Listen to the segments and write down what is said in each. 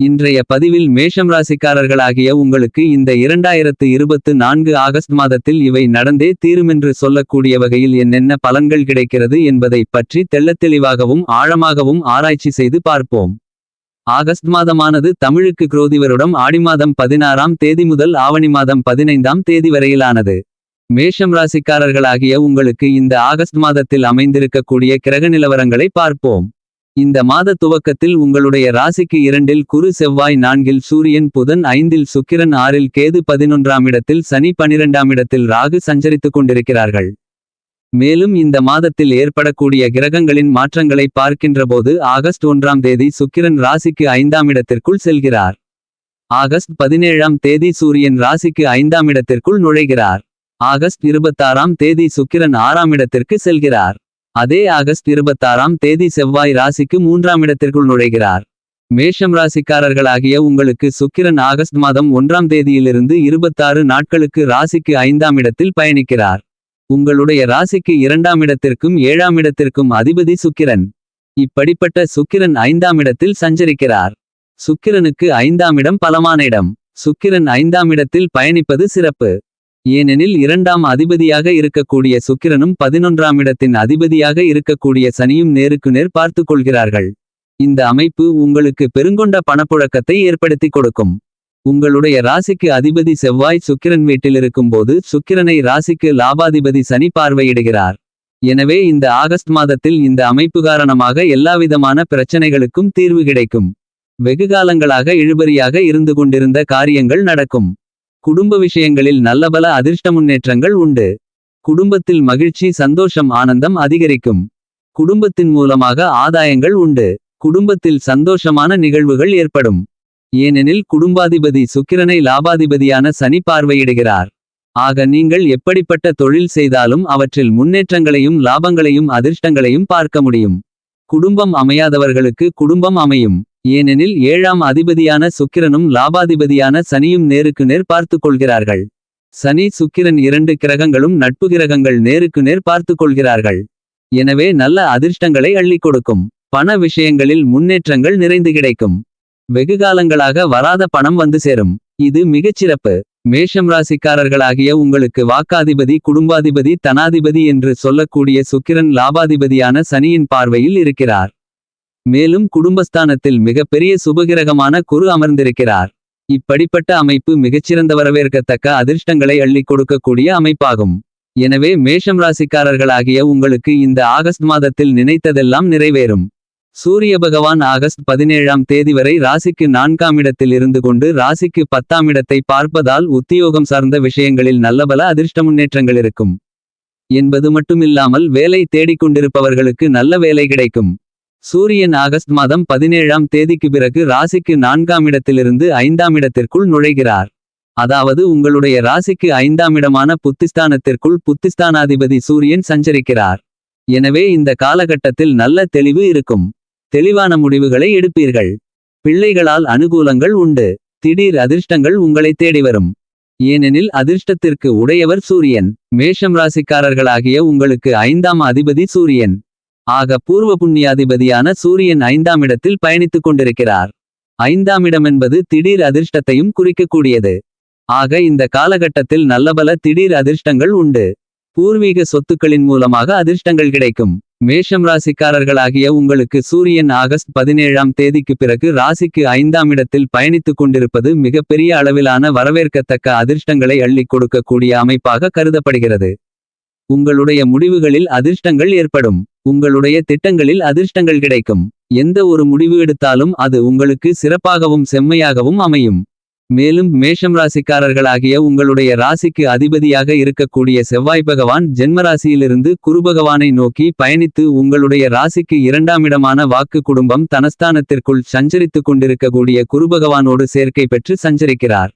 இன்றைய பதிவில் மேஷம் ராசிக்காரர்களாகிய உங்களுக்கு இந்த இரண்டாயிரத்து இருபத்து நான்கு ஆகஸ்ட் மாதத்தில் இவை நடந்தே தீருமென்று சொல்லக்கூடிய வகையில் என்னென்ன பலன்கள் கிடைக்கிறது என்பதைப் பற்றி தெள்ளத்தெளிவாகவும் ஆழமாகவும் ஆராய்ச்சி செய்து பார்ப்போம். ஆகஸ்ட் மாதமானது தமிழுக்கு குரோதிவருடம் ஆடி மாதம் பதினாறாம் தேதி முதல் ஆவணி மாதம் பதினைந்தாம் தேதி வரையிலானது. மேஷம் ராசிக்காரர்களாகிய உங்களுக்கு இந்த ஆகஸ்ட் மாதத்தில் அமைந்திருக்கக்கூடிய கிரக நிலவரங்களை பார்ப்போம். இந்த மாத துவக்கத்தில் உங்களுடைய ராசிக்கு இரண்டில் குரு செவ்வாய் நான்கில் சூரியன் புதன் ஐந்தில் சுக்கிரன் ஆறில் கேது பதினொன்றாம் இடத்தில் சனி பனிரெண்டாம் இடத்தில் ராகு சஞ்சரித்துக் கொண்டிருக்கிறார்கள். மேலும் இந்த மாதத்தில் ஏற்படக்கூடிய கிரகங்களின் மாற்றங்களை பார்க்கின்றபோது ஆகஸ்ட் ஒன்றாம் தேதி சுக்கிரன் ராசிக்கு ஐந்தாம் இடத்திற்குள் செல்கிறார். ஆகஸ்ட் பதினேழாம் தேதி சூரியன் ராசிக்கு ஐந்தாம் இடத்திற்குள் நுழைகிறார். ஆகஸ்ட் இருபத்தாறாம் தேதி சுக்கிரன் ஆறாம் இடத்திற்கு செல்கிறார். அதே ஆகஸ்ட் இருபத்தாறாம் தேதி செவ்வாய் ராசிக்கு மூன்றாம் இடத்திற்குள் நுழைகிறார். மேஷம் ராசிக்காரர்களாகிய உங்களுக்கு சுக்கிரன் ஆகஸ்ட் மாதம் ஒன்றாம் தேதியிலிருந்து இருபத்தாறு நாட்களுக்கு ராசிக்கு ஐந்தாம் இடத்தில் பயணிக்கிறார். உங்களுடைய ராசிக்கு இரண்டாம் இடத்திற்கும் ஏழாம் இடத்திற்கும் அதிபதி சுக்கிரன். இப்படிப்பட்ட சுக்கிரன் ஐந்தாம் இடத்தில் சஞ்சரிக்கிறார். சுக்கிரனுக்கு ஐந்தாம் இடம் பலமான இடம். சுக்கிரன் ஐந்தாம் இடத்தில் பயணிப்பது சிறப்பு. ஏனெனில் இரண்டாம் அதிபதியாக இருக்கக்கூடிய சுக்கிரனும் பதினொன்றாம் இடத்தின் அதிபதியாக இருக்கக்கூடிய சனியும் நேருக்கு நேர் பார்த்து கொள்கிறார்கள். இந்த அமைப்பு உங்களுக்கு பெருங்கொண்ட பணப்புழக்கத்தை ஏற்படுத்தி கொடுக்கும். உங்களுடைய ராசிக்கு அதிபதி செவ்வாய் சுக்கிரன் வீட்டில் இருக்கும்போது சுக்கிரனை ராசிக்கு லாபாதிபதி சனி பார்வையிடுகிறார். எனவே இந்த ஆகஸ்ட் மாதத்தில் இந்த அமைப்பு காரணமாக எல்லாவிதமான பிரச்சனைகளுக்கும் தீர்வு கிடைக்கும். வெகுகாலங்களாக இழுபறியாக இருந்து கொண்டிருந்த காரியங்கள் நடக்கும். குடும்ப விஷயங்களில் நல்லபல அதிர்ஷ்ட முன்னேற்றங்கள் உண்டு. குடும்பத்தில் மகிழ்ச்சி சந்தோஷம் ஆனந்தம் அதிகரிக்கும். குடும்பத்தின் மூலமாக ஆதாயங்கள் உண்டு. குடும்பத்தில் சந்தோஷமான நிகழ்வுகள் ஏற்படும். ஏனெனில் குடும்பாதிபதி சுக்கிரனை லாபாதிபதியான சனி பார்வையிடுகிறார். ஆக நீங்கள் எப்படிப்பட்ட தொழில் செய்தாலும் அவற்றில் முன்னேற்றங்களையும் லாபங்களையும் அதிர்ஷ்டங்களையும் பார்க்க முடியும். குடும்பம் அமையாதவர்களுக்கு குடும்பம் அமையும். ஏனெனில் ஏழாம் அதிபதியான சுக்கிரனும் லாபாதிபதியான சனியும் நேருக்கு நேர் பார்த்து கொள்கிறார்கள். சனி சுக்கிரன் இரண்டு கிரகங்களும் நட்பு கிரகங்கள் நேருக்கு நேர் பார்த்து கொள்கிறார்கள். எனவே நல்ல அதிர்ஷ்டங்களை அள்ளிக் கொடுக்கும். பண விஷயங்களில் முன்னேற்றங்கள் நிறைந்து கிடைக்கும். வெகுகாலங்களாக வராத பணம் வந்து சேரும். இது மிகச்சிறப்பு மேஷம் ராசிக்காரர்களாகிய உங்களுக்கு வாக்காதிபதி குடும்பாதிபதி தனாதிபதி என்று சொல்லக்கூடிய சுக்கிரன் லாபாதிபதியான சனியின் பார்வையில் இருக்கிறார். மேலும் குடும்பஸ்தானத்தில் மிகப்பெரிய சுபகிரகமான குரு அமர்ந்திருக்கிறார். இப்படிப்பட்ட அமைப்பு மிகச்சிறந்த வரவேற்கத்தக்க அதிர்ஷ்டங்களை அள்ளிக் கொடுக்கக்கூடிய அமைப்பாகும். எனவே மேஷம் ராசிக்காரர்களாகிய உங்களுக்கு இந்த ஆகஸ்ட் மாதத்தில் நினைத்ததெல்லாம் நிறைவேறும். சூரிய பகவான் ஆகஸ்ட் பதினேழாம் தேதி வரை ராசிக்கு நான்காம் இடத்தில் இருந்து கொண்டு ராசிக்கு பத்தாம் இடத்தை பார்ப்பதால் உத்தியோகம் சார்ந்த விஷயங்களில் நல்லபல அதிர்ஷ்ட முன்னேற்றங்கள் இருக்கும். என்பது மட்டுமில்லாமல் வேலை தேடிக்கொண்டிருப்பவர்களுக்கு நல்ல வேலை கிடைக்கும். சூரியன் ஆகஸ்ட் மாதம் பதினேழாம் தேதிக்கு பிறகு ராசிக்கு நான்காம் இடத்திலிருந்து ஐந்தாம் இடத்திற்குள் நுழைகிறார். அதாவது உங்களுடைய ராசிக்கு ஐந்தாம் இடமான புத்திஸ்தானத்திற்குள் புத்திஸ்தானாதிபதி சூரியன் சஞ்சரிக்கிறார். எனவே இந்த காலகட்டத்தில் நல்ல தெளிவு இருக்கும். தெளிவான முடிவுகளை எடுப்பீர்கள். பிள்ளைகளால் அனுகூலங்கள் உண்டு. திடீர் அதிர்ஷ்டங்கள் உங்களை தேடி வரும். ஏனெனில் அதிர்ஷ்டத்திற்கு உடையவர் சூரியன். மேஷம் ராசிக்காரர்களாகிய உங்களுக்கு ஐந்தாம் அதிபதி சூரியன். ஆக பூர்வ புண்ணியாதிபதியான சூரியன் ஐந்தாம் இடத்தில் பயணித்துக் கொண்டிருக்கிறார். ஐந்தாம் இடமென்பது திடீர் அதிர்ஷ்டத்தையும் குறிக்கக்கூடியது. ஆக இந்த காலகட்டத்தில் நல்லபல திடீர் அதிர்ஷ்டங்கள் உண்டு. பூர்வீக சொத்துக்களின் மூலமாக அதிர்ஷ்டங்கள் கிடைக்கும். மேஷம் ராசிக்காரர்களாகிய உங்களுக்கு சூரியன் ஆகஸ்ட் பதினேழாம் தேதிக்கு பிறகு ராசிக்கு ஐந்தாம் இடத்தில் பயணித்துக் கொண்டிருப்பது மிகப்பெரிய அளவிலான வரவேற்கத்தக்க அதிர்ஷ்டங்களை அள்ளிக் கொடுக்கக்கூடிய அமைப்பாக கருதப்படுகிறது. உங்களுடைய முடிவுகளில் அதிர்ஷ்டங்கள் ஏற்படும். உங்களுடைய திட்டங்களில் அதிர்ஷ்டங்கள் கிடைக்கும். எந்த ஒரு முடிவு எடுத்தாலும் அது உங்களுக்கு சிறப்பாகவும் செம்மையாகவும் அமையும். மேலும் மேஷம் ராசிக்காரர்களாகிய உங்களுடைய ராசிக்கு அதிபதியாக இருக்கக்கூடிய செவ்வாய் பகவான் ஜென்மராசியிலிருந்து குருபகவானை நோக்கி பயணித்து உங்களுடைய ராசிக்கு இரண்டாம் இடமான வாக்கு குடும்பம் தனஸ்தானத்திற்குள் சஞ்சரித்துக் கொண்டிருக்கக்கூடிய குருபகவானோடு சேர்க்கை பெற்று சஞ்சரிக்கிறார்.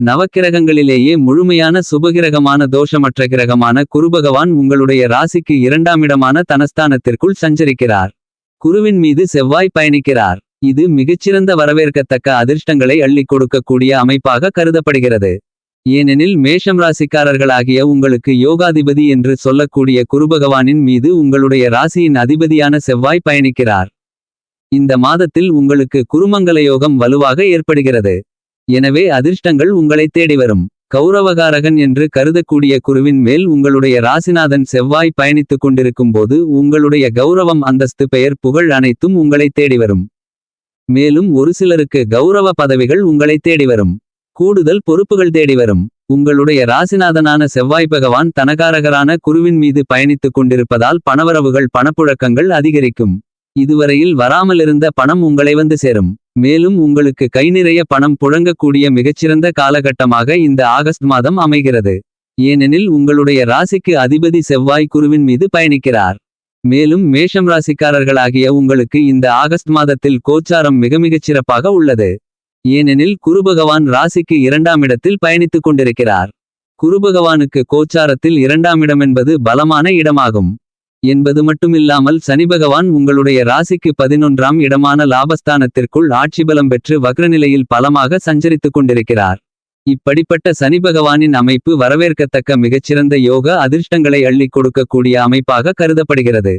நவக்கிரகங்களிலேயே முழுமையான சுபகிரகமான தோஷமற்ற கிரகமான குருபகவான் உங்களுடைய ராசிக்கு இரண்டாம் இடமான தனஸ்தானத்திற்குள் சஞ்சரிக்கிறார். குருவின் மீது செவ்வாய் பயணிக்கிறார். இது மிகச்சிறந்த வரவேற்கத்தக்க அதிர்ஷ்டங்களை அள்ளிக் கொடுக்கக்கூடிய அமைப்பாக கருதப்படுகிறது. ஏனெனில் மேஷம் ராசிக்காரர்களாகிய உங்களுக்கு யோகாதிபதி என்று சொல்லக்கூடிய குருபகவானின் மீது உங்களுடைய ராசியின் அதிபதியான செவ்வாய் பயணிக்கிறார். இந்த மாதத்தில் உங்களுக்கு குருமங்கல யோகம் வலுவாக ஏற்படுகிறது. எனவே அதிர்ஷ்டங்கள் உங்களை தேடி வரும். கௌரவகாரகன் என்று கருதக்கூடிய குருவின் மேல் உங்களுடைய ராசிநாதன் செவ்வாய் பயணித்துக் கொண்டிருக்கும் போது உங்களுடைய கௌரவம் அந்தஸ்து பெயர் புகழ் அனைத்தும் உங்களை தேடி வரும். மேலும் ஒரு சிலருக்கு கௌரவ பதவிகள் உங்களை தேடி வரும். கூடுதல் பொறுப்புகள் தேடி வரும். உங்களுடைய ராசிநாதனான செவ்வாய் பகவான் தனகாரகரான குருவின் மீது பயணித்துக் கொண்டிருப்பதால் பணவரவுகள் பணப்புழக்கங்கள் அதிகரிக்கும். இதுவரையில் வராமலிருந்த பணம் உங்களை வந்து சேரும். மேலும் உங்களுக்கு கை நிறைய பணம் புழங்கக்கூடிய மிகச்சிறந்த காலகட்டமாக இந்த ஆகஸ்ட் மாதம் அமைகிறது. ஏனெனில் உங்களுடைய ராசிக்கு அதிபதி செவ்வாய் குருவின் மீது பயணிக்கிறார். மேலும் மேஷம் ராசிக்காரர்களாகிய உங்களுக்கு இந்த ஆகஸ்ட் மாதத்தில் கோச்சாரம் மிக மிகச் சிறப்பாக உள்ளது. ஏனெனில் குருபகவான் ராசிக்கு இரண்டாம் இடத்தில் பயணித்துக் கொண்டிருக்கிறார். குருபகவானுக்கு கோச்சாரத்தில் இரண்டாம் இடமென்பது பலமான இடமாகும். என்பது மட்டுமில்லாமல் சனிபகவான் உங்களுடைய ராசிக்கு பதினொன்றாம் இடமான லாபஸ்தானத்திற்குள் ஆட்சிபலம் பெற்று வக்ரநிலையில் பலமாக சஞ்சரித்துக் கொண்டிருக்கிறார். இப்படிப்பட்ட சனிபகவானின் அமைப்பு வரவேற்கத்தக்க மிகச்சிறந்த யோக அதிர்ஷ்டங்களை அள்ளிக் கொடுக்கக்கூடிய அமைப்பாக கருதப்படுகிறது.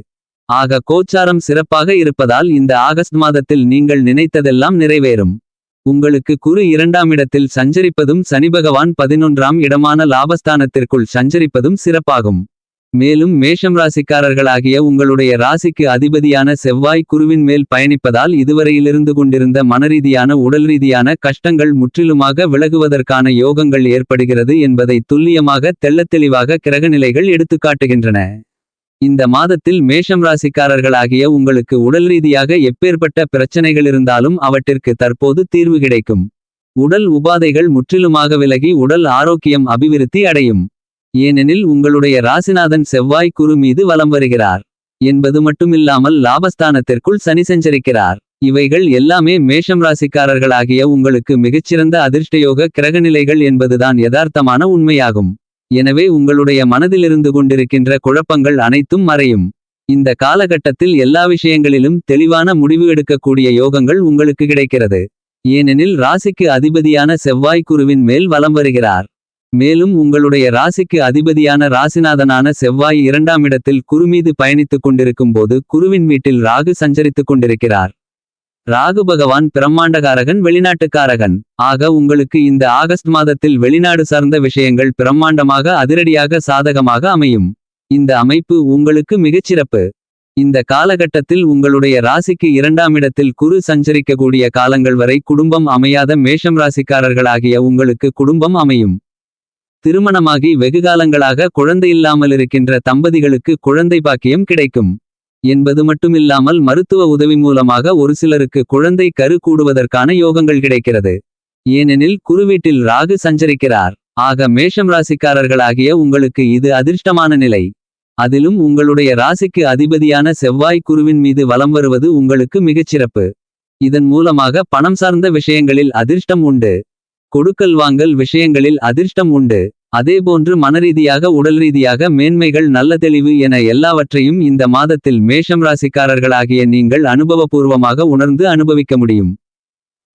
ஆக கோச்சாரம் சிறப்பாக இருப்பதால் இந்த ஆகஸ்ட் மாதத்தில் நீங்கள் நினைத்ததெல்லாம் நிறைவேறும். உங்களுக்கு குரு இரண்டாம் இடத்தில் சஞ்சரிப்பதும் சனிபகவான் பதினொன்றாம் இடமான லாபஸ்தானத்திற்குள் சஞ்சரிப்பதும் சிறப்பாகும். மேலும் மேஷம் ராசிக்காரர்களாகிய உங்களுடைய ராசிக்கு அதிபதியான செவ்வாய் குருவின் மேல் பயணிப்பதால் இதுவரையிலிருந்து கொண்டிருந்த மனரீதியான உடல் ரீதியான கஷ்டங்கள் முற்றிலுமாக விலகுவதற்கான யோகங்கள் ஏற்படுகிறது என்பதை துல்லியமாக தெள்ளத்தெளிவாக கிரகநிலைகள் எடுத்துக்காட்டுகின்றன இந்த மாதத்தில் மேஷம் ராசிக்காரர்களாகிய உங்களுக்கு உடல் ரீதியாக எப்பேற்பட்ட பிரச்சனைகள் இருந்தாலும் அவற்றிற்கு தற்போது தீர்வு கிடைக்கும். உடல் உபாதைகள் முற்றிலுமாக விலகி உடல் ஆரோக்கியம் அபிவிருத்தி அடையும். ஏனெனில் உங்களுடைய ராசிநாதன் செவ்வாய் குரு மீது வலம் வருகிறார். என்பது மட்டுமில்லாமல் லாபஸ்தானத்திற்குள் சனி சஞ்சரிக்கிறார். இவைகள் எல்லாமே மேஷம் ராசிக்காரர்களாகிய உங்களுக்கு மிகச்சிறந்த அதிர்ஷ்டயோக கிரகநிலைகள் என்பதுதான் யதார்த்தமான உண்மையாகும். எனவே உங்களுடைய மனதிலிருந்து கொண்டிருக்கின்ற குழப்பங்கள் அனைத்தும் மறையும். இந்த காலகட்டத்தில் எல்லா விஷயங்களிலும் தெளிவான முடிவு எடுக்கக்கூடிய யோகங்கள் உங்களுக்கு கிடைக்கிறது. ஏனெனில் ராசிக்கு அதிபதியான செவ்வாய் குருவின் மேல் வலம் வருகிறார். மேலும் உங்களுடைய ராசிக்கு அதிபதியான ராசிநாதனான செவ்வாய் இரண்டாம் இடத்தில் குருமீது பயணித்துக் கொண்டிருக்கும் போது குருவின் வீட்டில் ராகு சஞ்சரித்துக் கொண்டிருக்கிறார். ராகு பகவான் பிரம்மாண்டகாரகன் வெளிநாட்டுக்காரகன். ஆக உங்களுக்கு இந்த ஆகஸ்ட் மாதத்தில் வெளிநாடு சார்ந்த விஷயங்கள் பிரம்மாண்டமாக அதிரடியாக சாதகமாக அமையும். இந்த அமைப்பு உங்களுக்கு மிகச்சிறப்பு. இந்த காலகட்டத்தில் உங்களுடைய ராசிக்கு இரண்டாம் இடத்தில் குரு சஞ்சரிக்கக்கூடிய காலங்கள் வரை குடும்பம் அமையாத மேஷம் ராசிக்காரர்களாகிய உங்களுக்கு குடும்பம் அமையும். திருமணமாகி வெகுகாலங்களாக குழந்தையில்லாமலிருக்கின்ற தம்பதிகளுக்கு குழந்தை பாக்கியம் கிடைக்கும். என்பது மட்டுமில்லாமல் மருத்துவ உதவி மூலமாக ஒரு சிலருக்கு குழந்தை கரு கூடுவதற்கான யோகங்கள் கிடைக்கிறது. ஏனெனில் குருவீட்டில் ராகு சஞ்சரிக்கிறார். ஆக மேஷம் ராசிக்காரர்களாகிய உங்களுக்கு இது அதிர்ஷ்டமான நிலை. அதிலும் உங்களுடைய ராசிக்கு அதிபதியான செவ்வாய் குருவின் மீது வலம் வருவது உங்களுக்கு மிகச்சிறப்பு. இதன் மூலமாக பணம் சார்ந்த விஷயங்களில் அதிர்ஷ்டம் உண்டு. கொடுக்கல் வாங்கல் விஷயங்களில் அதிர்ஷ்டம் உண்டு. அதேபோன்று மனரீதியாக உடல் ரீதியாக மேன்மைகள் நல்ல தெளிவு என எல்லாவற்றையும் இந்த மாதத்தில் மேஷம் ராசிக்காரர்களாகிய நீங்கள் அனுபவபூர்வமாக உணர்ந்து அனுபவிக்க முடியும்.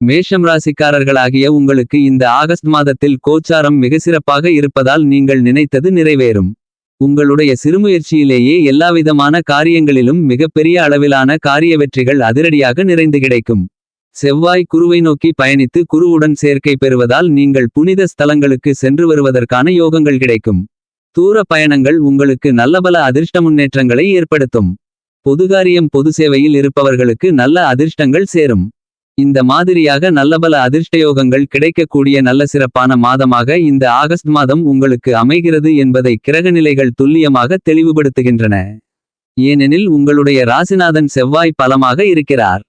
மேஷம் ராசிக்காரர்களாகிய உங்களுக்கு இந்த ஆகஸ்ட் மாதத்தில் கோச்சாரம் மிக சிறப்பாக இருப்பதால் நீங்கள் நினைத்தது நிறைவேறும். உங்களுடைய சிறுமுயற்சியிலேயே எல்லாவிதமான காரியங்களிலும் மிகப்பெரிய அளவிலான காரிய வெற்றிகள் அதிரடியாக நிறைந்து கிடைக்கும். செவ்வாய் குருவை நோக்கி பயணித்து குருவுடன் சேர்க்கை பெறுவதால் நீங்கள் புனித ஸ்தலங்களுக்கு சென்று வருவதற்கான யோகங்கள் கிடைக்கும். தூர பயணங்கள் உங்களுக்கு நல்லபல அதிர்ஷ்ட முன்னேற்றங்களை ஏற்படுத்தும். பொதுகாரியம் பொது சேவையில் இருப்பவர்களுக்கு நல்ல அதிர்ஷ்டங்கள் சேரும். இந்த மாதிரியாக நல்லபல அதிர்ஷ்டயோகங்கள் கிடைக்கக்கூடிய நல்ல சிறப்பான மாதமாக இந்த ஆகஸ்ட் மாதம் உங்களுக்கு அமைகிறது என்பதை கிரகநிலைகள் துல்லியமாக தெளிவுபடுத்துகின்றன. ஏனெனில் உங்களுடைய ராசிநாதன் செவ்வாய் பலமாக இருக்கிறார்.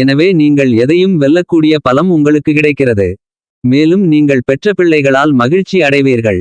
எனவே நீங்கள் எதையும் வெல்லக்கூடிய பலம் உங்களுக்கு கிடைக்கிறது. மேலும் நீங்கள் பெற்ற பிள்ளைகளால் மகிழ்ச்சி அடைவீர்கள்.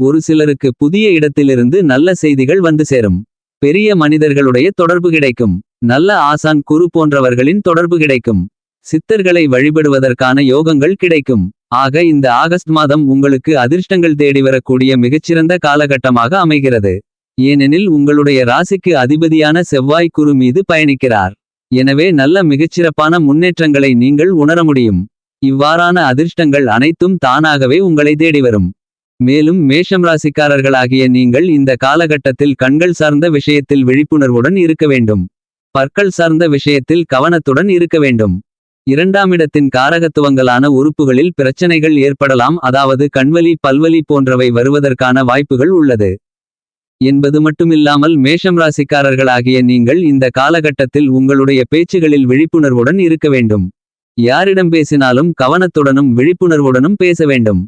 ஒரு சிலருக்கு புதிய இடத்திலிருந்து நல்ல செய்திகள் வந்து சேரும். பெரிய மனிதர்களுடைய தொடர்பு கிடைக்கும். நல்ல ஆசான் குரு போன்றவர்களின் தொடர்பு கிடைக்கும். சித்தர்களை வழிபடுவதற்கான யோகங்கள் கிடைக்கும். ஆக இந்த ஆகஸ்ட் மாதம் உங்களுக்கு அதிர்ஷ்டங்கள் தேடி வரக்கூடிய மிகச்சிறந்த காலகட்டமாக அமைகிறது. ஏனெனில் உங்களுடைய ராசிக்கு அதிபதியான செவ்வாய் குரு மீது பயணிக்கிறார். எனவே நல்ல மிகச்சிறப்பான முன்னேற்றங்களை நீங்கள் உணர முடியும். இவ்வாறான அதிர்ஷ்டங்கள் அனைத்தும் தானாகவே உங்களை தேடி வரும். மேலும் மேஷம் ராசிக்காரர்களாகிய நீங்கள் இந்த காலகட்டத்தில் கண்கள் சார்ந்த விஷயத்தில் விழிப்புணர்வுடன் இருக்க வேண்டும். பற்கள் சார்ந்த விஷயத்தில் கவனத்துடன் இருக்க வேண்டும். இரண்டாம் இடத்தின் காரகத்துவங்களான உறுப்புகளில் பிரச்சனைகள் ஏற்படலாம். அதாவது கண்வலி பல்வலி போன்றவை வருவதற்கான வாய்ப்புகள் உள்ளது. என்பது மட்டுமில்லாமல் மேஷம் ராசிக்காரர்களாகிய நீங்கள் இந்த காலகட்டத்தில் உங்களுடைய பேச்சுகளில் விழிப்புணர்வுடன் இருக்க வேண்டும். யாரிடம் பேசினாலும் கவனத்துடனும் விழிப்புணர்வுடனும் பேச வேண்டும்.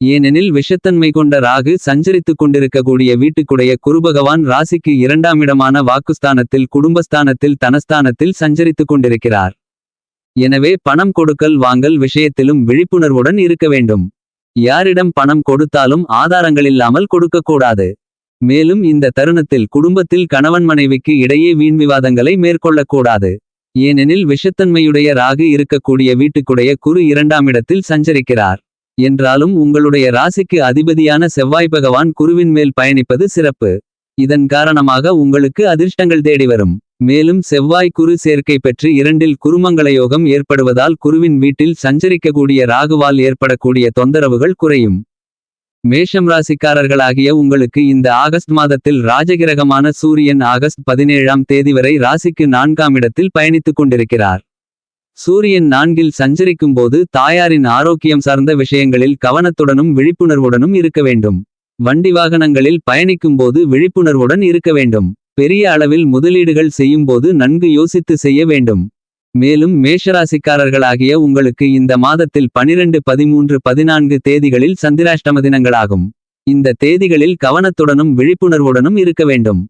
ஏனெனில் விஷத்தன்மை கொண்ட ராகு சஞ்சரித்துக் கொண்டிருக்கக்கூடிய வீட்டுக்குடைய குருபகவான் ராசிக்கு இரண்டாம் இடமான வாக்குஸ்தானத்தில் குடும்பஸ்தானத்தில் தனஸ்தானத்தில் சஞ்சரித்துக் கொண்டிருக்கிறார். எனவே பணம் கொடுக்கல் வாங்கல் விஷயத்திலும் விழிப்புணர்வுடன் இருக்க வேண்டும். யாரிடம் பணம் கொடுத்தாலும் ஆதாரங்களில்லாமல் கொடுக்கக்கூடாது மேலும் இந்த தருணத்தில் குடும்பத்தில் கணவன் மனைவிக்கு இடையே வீண் விவாதங்களை மேற்கொள்ளக்கூடாது. ஏனெனில் விஷத்தன்மையுடைய ராகு இருக்கக்கூடிய வீட்டுக்குடைய குரு இரண்டாம் இடத்தில் சஞ்சரிக்கிறார். என்றாலும் உங்களுடைய ராசிக்கு அதிபதியான செவ்வாய் பகவான் குருவின் மேல் பயணிப்பது சிறப்பு. இதன் காரணமாக உங்களுக்கு அதிர்ஷ்டங்கள் தேடி வரும். மேலும் செவ்வாய் குரு சேர்க்கை பெற்று இரண்டில் குருமங்கள யோகம் ஏற்படுவதால் குருவின் வீட்டில் சஞ்சரிக்கக்கூடிய ராகுவால் ஏற்படக்கூடிய தொந்தரவுகள் குறையும். மேஷம் ராசிக்காரர்களாகிய உங்களுக்கு இந்த ஆகஸ்ட் மாதத்தில் ராஜகிரகமான சூரியன் ஆகஸ்ட் பதினேழாம் தேதி வரை ராசிக்கு நான்காம் இடத்தில் பயணித்துக் கொண்டிருக்கிறார். சூரியன் நான்கில் சஞ்சரிக்கும் போது தாயாரின் ஆரோக்கியம் சார்ந்த விஷயங்களில் கவனத்துடனும் விழிப்புணர்வுடனும் இருக்க வேண்டும். வண்டி வாகனங்களில் பயணிக்கும் போது விழிப்புணர்வுடன் இருக்க வேண்டும். பெரிய அளவில் முதலீடுகள் செய்யும்போது நன்கு யோசித்து செய்ய வேண்டும். மேலும் மேஷராசிக்காரர்களாகிய உங்களுக்கு இந்த மாதத்தில் பனிரெண்டு பதிமூன்று பதினான்கு தேதிகளில் சந்திராஷ்டம தினங்களாகும். இந்த தேதிகளில் கவனத்துடனும் விழிப்புணர்வுடனும் இருக்க வேண்டும்.